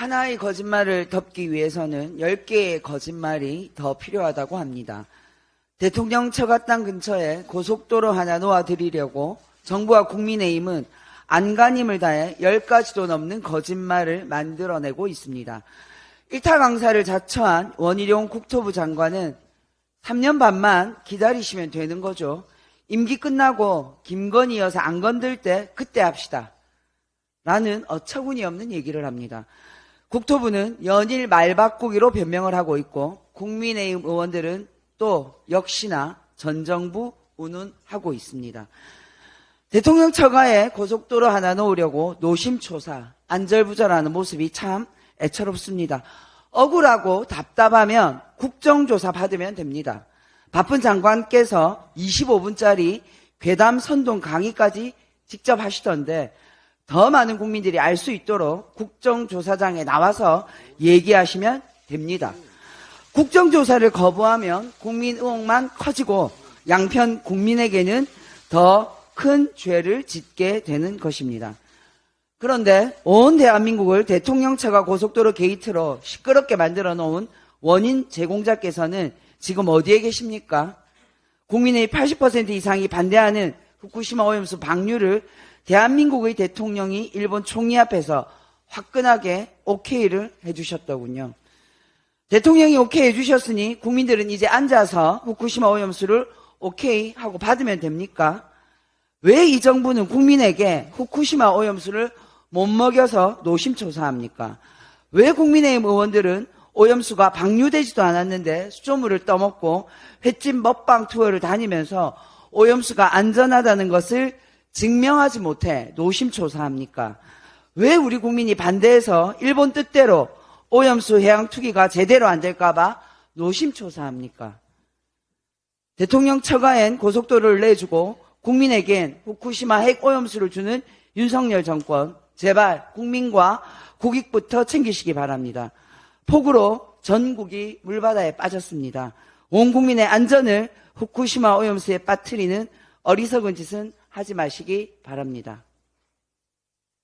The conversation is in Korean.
하나의 거짓말을 덮기 위해서는 10개의 거짓말이 더 필요하다고 합니다. 대통령 처갓당 근처에 고속도로 하나 놓아드리려고 정부와 국민의힘은 안간힘을 다해 10가지도 넘는 거짓말을 만들어내고 있습니다. 일타 강사를 자처한 원희룡 국토부 장관은 3년 반만 기다리시면 되는 거죠. 임기 끝나고 김건희 여사 안 건들 때 그때 합시다. 라는 어처구니 없는 얘기를 합니다. 국토부는 연일 말바꾸기로 변명을 하고 있고 국민의힘 의원들은 또 역시나 전 정부 운운하고 있습니다. 대통령 처가에 고속도로 하나 놓으려고 노심초사, 안절부절하는 모습이 참 애처롭습니다. 억울하고 답답하면 국정조사 받으면 됩니다. 바쁜 장관께서 25분짜리 괴담 선동 강의까지 직접 하시던데 더 많은 국민들이 알 수 있도록 국정조사장에 나와서 얘기하시면 됩니다. 국정조사를 거부하면 국민 의혹만 커지고 양편 국민에게는 더 큰 죄를 짓게 되는 것입니다. 그런데 온 대한민국을 대통령 차가 고속도로 게이트로 시끄럽게 만들어 놓은 원인 제공자께서는 지금 어디에 계십니까? 국민의 80% 이상이 반대하는 후쿠시마 오염수 방류를 대한민국의 대통령이 일본 총리 앞에서 화끈하게 오케이를 해주셨더군요. 대통령이 오케이 해주셨으니 국민들은 이제 앉아서 후쿠시마 오염수를 오케이 하고 받으면 됩니까? 왜 이 정부는 국민에게 후쿠시마 오염수를 못 먹여서 노심초사합니까? 왜 국민의힘 의원들은 오염수가 방류되지도 않았는데 수조물을 떠먹고 횟집 먹방 투어를 다니면서 오염수가 안전하다는 것을 증명하지 못해 노심초사합니까? 왜 우리 국민이 반대해서 일본 뜻대로 오염수 해양 투기가 제대로 안 될까봐 노심초사합니까? 대통령 처가엔 고속도로를 내주고 국민에겐 후쿠시마 핵 오염수를 주는 윤석열 정권 제발 국민과 국익부터 챙기시기 바랍니다. 폭우로 전국이 물바다에 빠졌습니다. 온 국민의 안전을 후쿠시마 오염수에 빠뜨리는 어리석은 짓은 하지 마시기 바랍니다.